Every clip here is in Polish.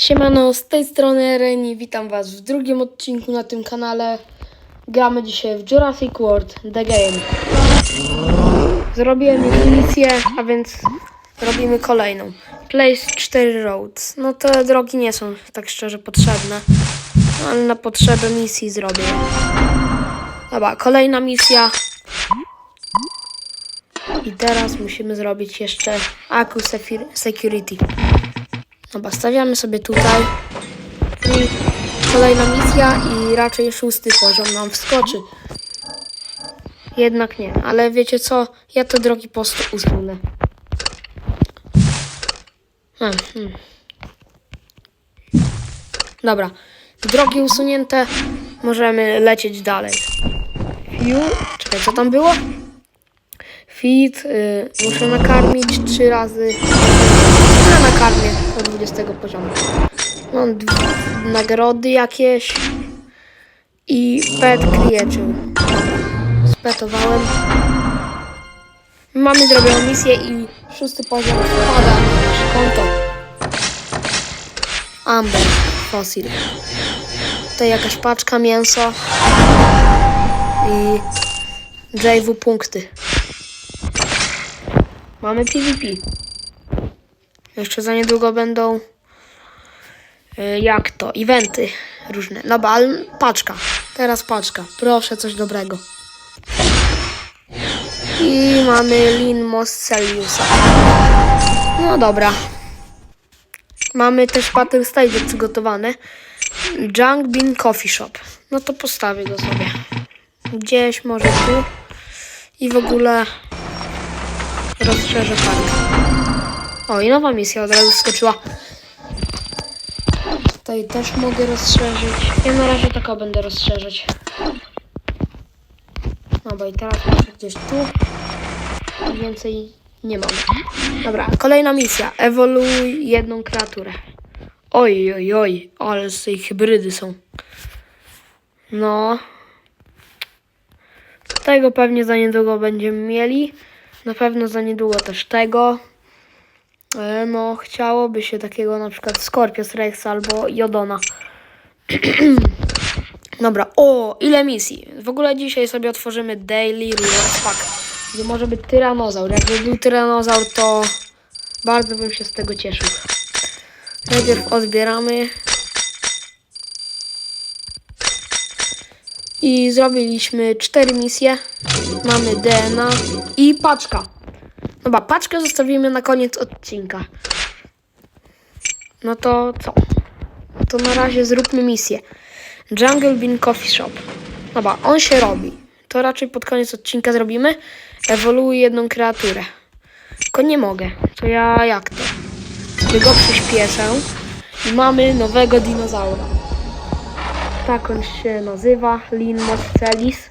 Siemano, z tej strony Reni, witam was w drugim odcinku na tym kanale. Gramy dzisiaj w Jurassic World The Game. Zrobiłem już misję, a więc robimy kolejną. Place 4 Roads. No te drogi nie są tak szczerze potrzebne, ale na potrzeby misji zrobię. Dobra, kolejna misja. I teraz musimy zrobić jeszcze Aku Security. Dobra, stawiamy sobie tutaj. I kolejna misja i raczej szósty poziom nam wskoczy. Jednak nie, ale wiecie co? Ja te drogi po prostu usunę. Hmm, hmm. Dobra, drogi usunięte, możemy lecieć dalej. Fiu, czekaj, co tam było? Fit, y, muszę nakarmić trzy razy. Ja nakarmię do 20 poziomu. Mam dwie nagrody jakieś i pet creature. Spetowałem. Mamy zrobioną misję i szósty poziom wpada na nasze konto. Amber Fossil. Tutaj jakaś paczka mięso i JW punkty. Mamy PvP. Jeszcze za niedługo będą y, jak to, eventy różne. Dobra, ale paczka. Teraz paczka. Proszę coś dobrego. I mamy Lin Mosseliusa. No dobra. Mamy też Battle Stage przygotowane. Junk Bean Coffee Shop. No to postawię go sobie. Gdzieś może tu. I w ogóle rozszerzę park. O, i nowa misja od razu skoczyła. Tutaj też mogę rozszerzyć. Ja na razie taką będę rozszerzyć. Dobra, i teraz muszę gdzieś tu. Więcej nie mam. Dobra, kolejna misja. Ewoluuj jedną kreaturę. Oj, oj, oj, ale z tej hybrydy są. No. Tego pewnie za niedługo będziemy mieli. Na pewno za niedługo też tego. E, No, chciałoby się takiego na przykład Scorpius Rex albo Jodona. Dobra, o, ile misji. W ogóle dzisiaj sobie otworzymy Daily Rewards Pack, gdzie może być tyranozaur. Jakby był tyranozaur, to bardzo bym się z tego cieszył. Najpierw odbieramy. I zrobiliśmy cztery misje. Mamy DNA i paczka. Dobra, paczkę zostawimy na koniec odcinka. No to co? No to na razie zróbmy misję. Jungle Bean Coffee Shop. Dobra, on się robi. To raczej pod koniec odcinka zrobimy. Ewoluuj jedną kreaturę. Tylko nie mogę. To ja jak to? Sobie go przyspieszę. I mamy nowego dinozaura. Tak on się nazywa. Lin Mostellis.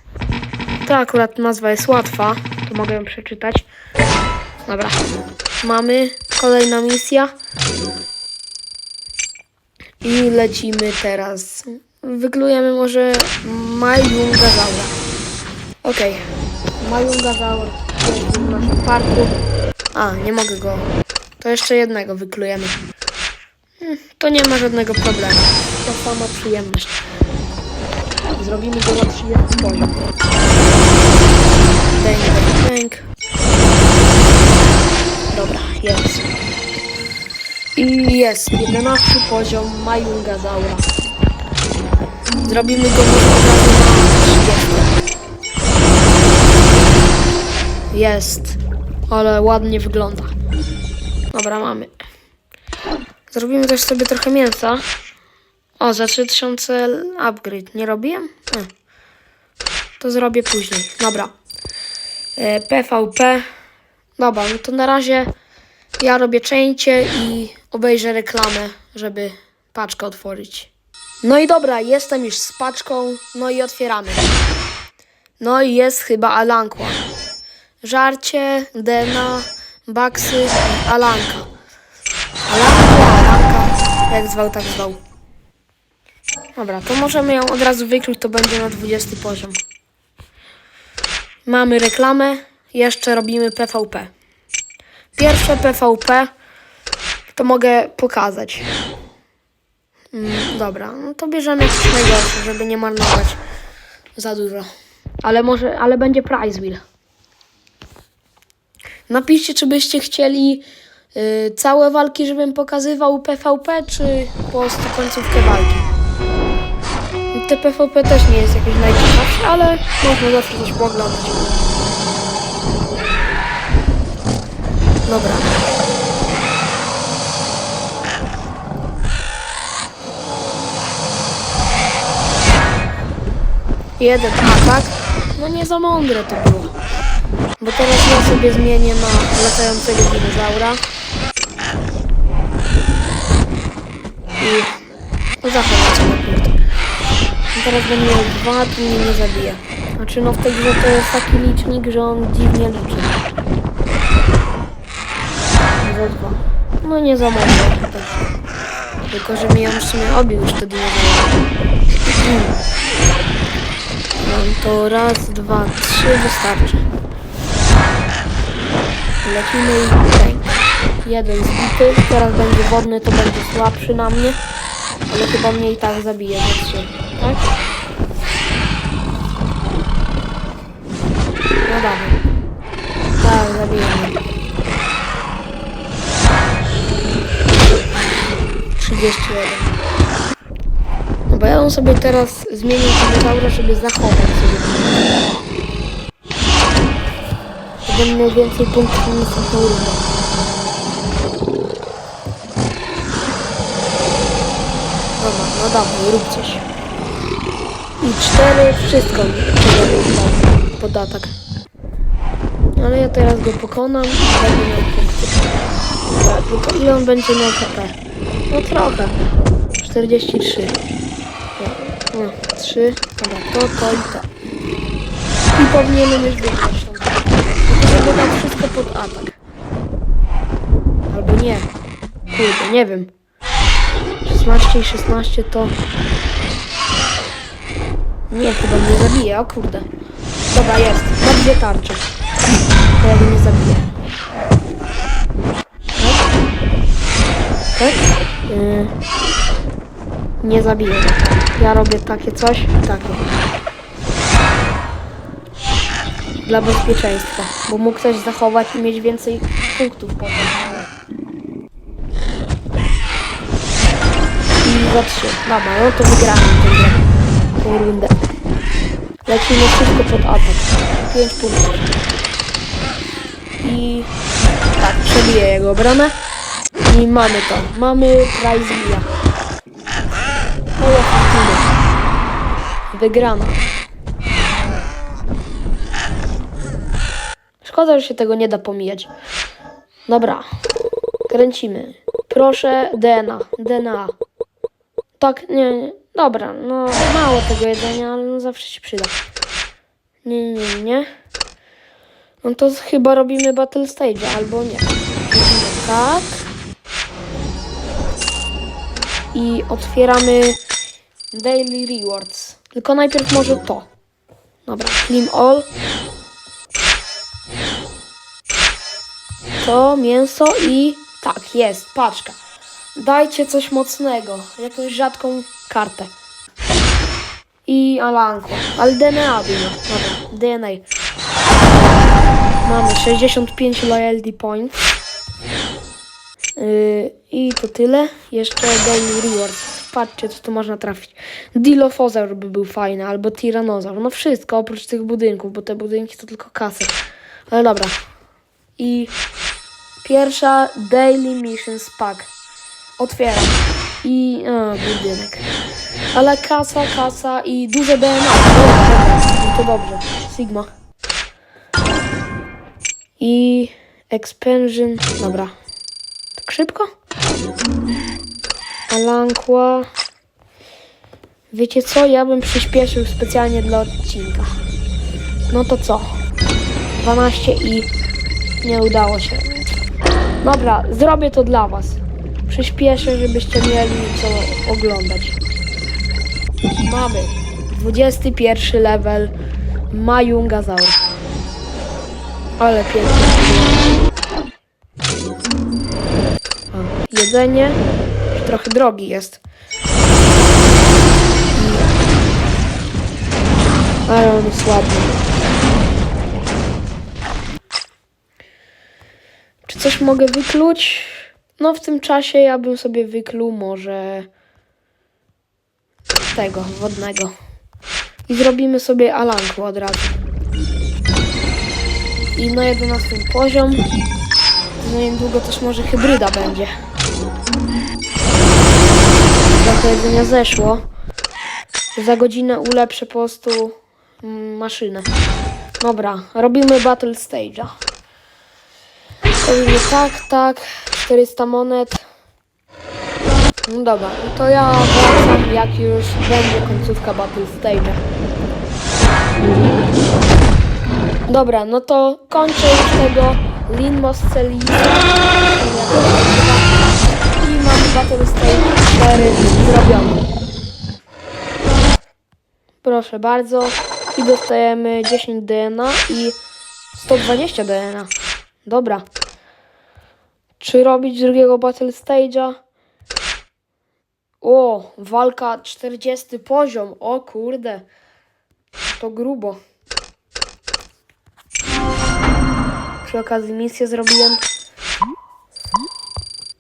To akurat nazwa jest łatwa. To mogę ją przeczytać. Dobra. Mamy kolejna misja. I lecimy teraz. Wyklujemy może Majungazaura. Okej. Majungazaur jest w naszym parku. A, nie mogę go. To jeszcze jednego wyklujemy. Hmm, To nie ma żadnego problemu. To sama przyjemność. Zrobimy go na 30 poziom. Dęk, dęk. Dobra, jest. I jest 11 poziom Majungazaura. Zrobimy go na 30. Jest. Ale ładnie wygląda. Dobra, mamy. Zrobimy też sobie trochę mięsa. O, za 3000 upgrade. Nie robiłem? Nie. To zrobię później. Dobra. E, PvP. Dobra, no to na razie ja robię cięcie i obejrzę reklamę, żeby paczkę otworzyć. No i dobra, jestem już z paczką, no i otwieramy. No i jest chyba Alankła. Żarcie, Dena, Baksy, Alanka. Alankła, Alanka, jak zwał, tak zwał. Dobra, to możemy ją od razu wykluć, to będzie na 20 poziom. Mamy reklamę, jeszcze robimy PvP. Pierwsze PvP to mogę pokazać. Mm, dobra, no to bierzemy coś najgorsze, żeby nie marnować za dużo. Ale może, ale będzie prize wheel. Napiszcie, czy byście chcieli y, całe walki, żebym pokazywał PvP, czy po prostu końcówkę walki. Te PvP też nie jest jakieś najciekawsze, ale można zawsze coś pooglądać. Dobra. Jeden atak. No nie za mądre to było. Bo teraz ja sobie zmienię na latającego dinozaura. I zachowam sobie punkt. I teraz będę miał dwa, to mnie nie zabije. Znaczy no w tej grze to jest taki licznik, że on dziwnie liczy. No nie za mądre też. Tylko, że mi ją w sumie obił już te dinozaury. No to raz, dwa, trzy wystarczy. Lecimy i bang. Jeden zbity, teraz będzie wodny, to będzie słabszy na mnie. Ale chyba mnie i tak zabije za trzy, tak? No dawaj. Tak, zabije 31. No bo ja bym sobie teraz zmienił dinozaura, żeby zachować sobie. To Będę miał więcej punktów niż rundę. Dobra, no dawaj, rób coś. I cztery, wszystko pod atak. Ale ja teraz go pokonam i będę miał punkty. Tak, tylko ile on będzie miał HP? No trochę. 43. No, no, 3. Dobra, to, to i. I powinienem już tam. Tylko żeby dać wszystko pod atak. Albo nie. Kurde, nie wiem. 16 i 16 to... Nie, chyba mnie zabije, o kurde. Dobra, jest. Ma dwie tarcze. To ja mnie nie zabije. Tak? Yy, nie zabiję. Ja robię takie coś i takie. Dla bezpieczeństwa, bo mógł ktoś zachować i mieć więcej punktów potem. I za trzy. Dobra, no to wygramy tę grę. Tą rundę. Lecimy wszystko pod atak. 5 punktów. I tak, przebiję jego bramę. I mamy to. Mamy prize Mia. Jest tyle. Wygrana. Szkoda, że się tego nie da pomijać. Dobra. Kręcimy. Proszę DNA. DNA. Tak, nie, nie. Dobra, no mało tego jedzenia, ale no zawsze się przyda. Nie, nie, nie. No to chyba robimy Battle Stage, albo nie. Tak. I otwieramy Daily Rewards. Tylko najpierw może to. Dobra, Slim All. To mięso i tak, jest, paczka. Dajcie coś mocnego, jakąś rzadką kartę. I Alanko, ale DNA było. Dobra, DNA. Mamy 65 loyalty points. Yy, I to tyle. Jeszcze daily reward. Patrzcie, co tu można trafić. Dilophosaur by był fajny, albo Tyrannosaur. No wszystko oprócz tych budynków, bo te budynki to tylko kasy. Ale dobra. I pierwsza Daily Missions Pack. Otwieram. I... A, budynek. Ale kasa, kasa i duże DNA. To dobrze. Sigma. I... Expansion. Dobra. Szybko? Alankła. Wiecie co? Ja bym przyspieszył specjalnie dla odcinka. No to co? 12 i nie udało się. Dobra, zrobię to dla was. Przyspieszę, żebyście mieli co oglądać. Mamy 21 level Majungazaur. Ale pięknie. jedzenie. Trochę drogi jest. Mm. Ale on jest ładny. Czy coś mogę wykluć? No w tym czasie ja bym sobie wykluł może tego wodnego. I zrobimy sobie alanku od razu. I na 11 poziom. No niedługo też może hybryda będzie. Trochę jedzenia zeszło. Za godzinę ulepszę po prostu mm, maszynę. Dobra, robimy Battle Stage'a. Robimy tak, tak, 400 monet. No dobra, no to ja wracam jak już będzie końcówka Battle Stage'a. Dobra, no to kończę już tego Linmos Celisa. Proszę bardzo. I dostajemy 10 DNA i 120 DNA. Dobra. Czy robić drugiego Battle Stage'a? O, walka 40 poziom. O kurde. To grubo. Przy okazji misję zrobiłem.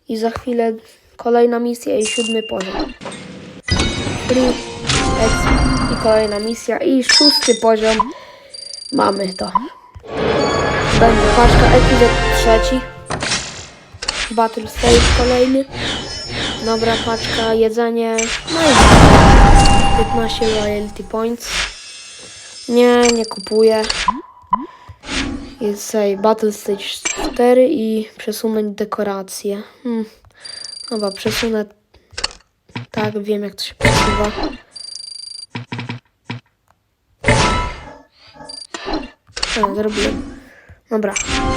I za chwilę kolejna misja i siódmy poziom. Free exp kolejna misja i szósty poziom. Mamy to. Będzie paczka epizod trzeci. Battle Stage kolejny. Dobra paczka, jedzenie. No i 15 loyalty points. Nie, nie kupuję. Jest tutaj Battle Stage 4 i przesunąć dekoracje. Hmm. Dobra, przesunę. Tak, wiem jak to się przesuwa. A, zrobiłem. Dobra,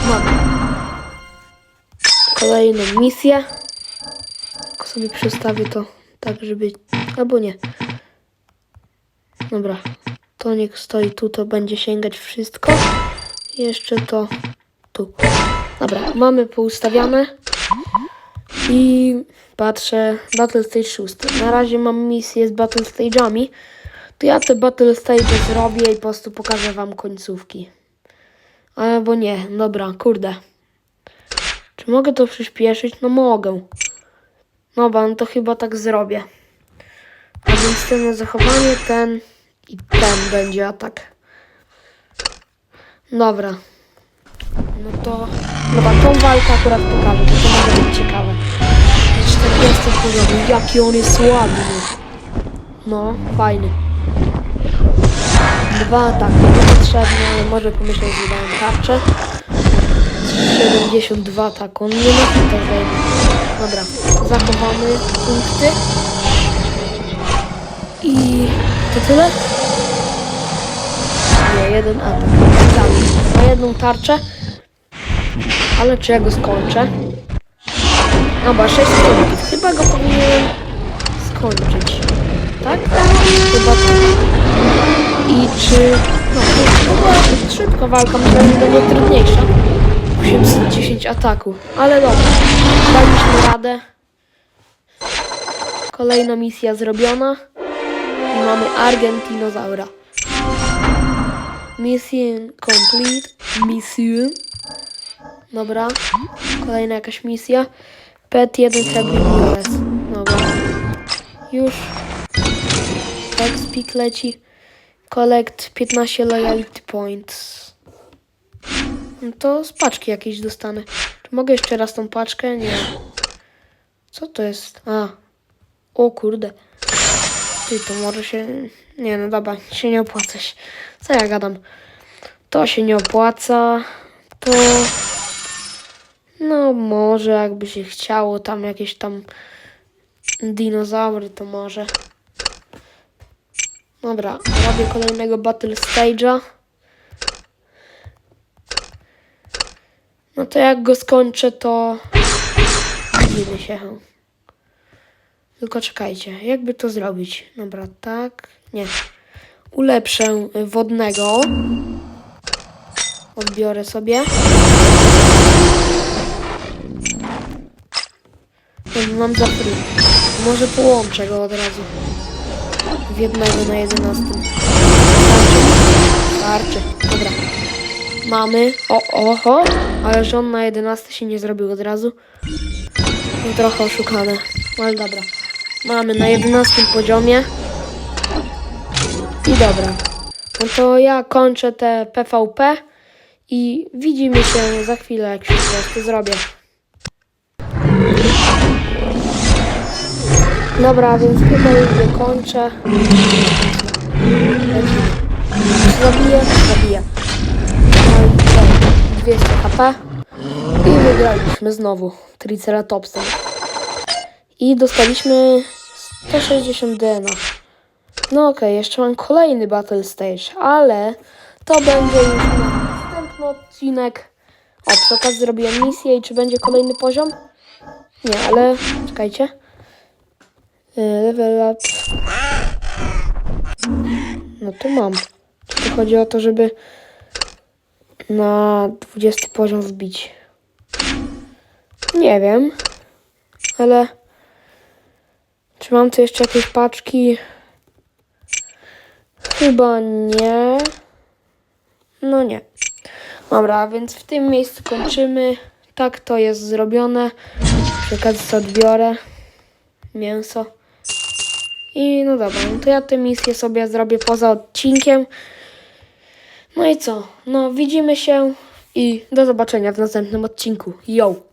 mamy. Kolejną misję. Tylko sobie przestawię to tak, żeby... Albo nie. Dobra. To niech stoi tu, to będzie sięgać wszystko. Jeszcze to tu. Dobra, mamy poustawiane. I patrzę, Battle Stage 6. Na razie mam misję z Battle Stage'ami. To ja te Battle Stage zrobię i po prostu pokażę wam końcówki. Albo nie, dobra, kurde. Czy mogę to przyspieszyć? No mogę. Dobra, no to chyba tak zrobię. A więc ten zachowanie, ten i ten będzie atak. Dobra. No to... Dobra, tą walkę akurat pokażę, bo to może być ciekawe. 40 poziom, jaki on jest ładny. No, fajny. Dwa ataki niepotrzebne, ale może pomyśleć, że dałem tarczę. 72 tak, on nie ma zajmie. Dobra, zachowamy punkty. I to tyle? Nie, jeden atak. Tak, ma jedną tarczę. Ale czy ja go skończę? Dobra, 6 punktów. Chyba go powinienem skończyć. Tak? Chyba tak. Czy... No, to była szybka walka, myślę, że będzie trudniejsza. 810 ataku, ale dobra. Daliśmy radę. Kolejna misja zrobiona. I mamy Argentinozaura. Mission complete. Mission. Dobra. Kolejna jakaś misja. Pet 1 Treblinores. Dobra. Już. Expik leci. Collect 15 loyalty points. No to z paczki jakieś dostanę. Czy mogę jeszcze raz tą paczkę? Nie. Co to jest? A. O kurde. Ty, to może się... Nie no dobra, się nie opłaca. Co ja gadam? To się nie opłaca. To... No może jakby się chciało tam jakieś tam dinozaury, to może. Dobra, robię kolejnego Battle Stage'a. No to jak go skończę, to widzimy się. Tylko czekajcie, jakby to zrobić? Dobra, tak, nie. Ulepszę wodnego. Odbiorę sobie. Mam za free. Może połączę go od razu. W jednego na jedenastym. Znaczy, Starczy. Dobra. Mamy. O, oho. Ale że on na 11 się nie zrobił od razu. No trochę oszukane. Ale dobra. Mamy na 11 poziomie. I dobra. No to ja kończę te PvP i widzimy się za chwilę, jak się po zrobię. Dobra, więc chyba już wykończę. Zabiję, zabiję. No i co? 200 HP. I wygraliśmy znowu Triceratopsem. I dostaliśmy 160 DNA. No okej, jeszcze mam kolejny Battle Stage, ale to będzie już na następny odcinek. O, przy okazji zrobiłem misję i czy będzie kolejny poziom? Nie, ale czekajcie. Y, Level up. No tu mam. To chodzi o to, żeby na 20 poziom wbić? Nie wiem, ale czy mam tu jeszcze jakieś paczki? Chyba nie. No nie. Dobra, więc w tym miejscu kończymy. Tak to jest zrobione. Sobie odbiorę mięso. I no dobra, no to ja tę misję sobie zrobię poza odcinkiem. No i co? No widzimy się i do zobaczenia w następnym odcinku. Yo!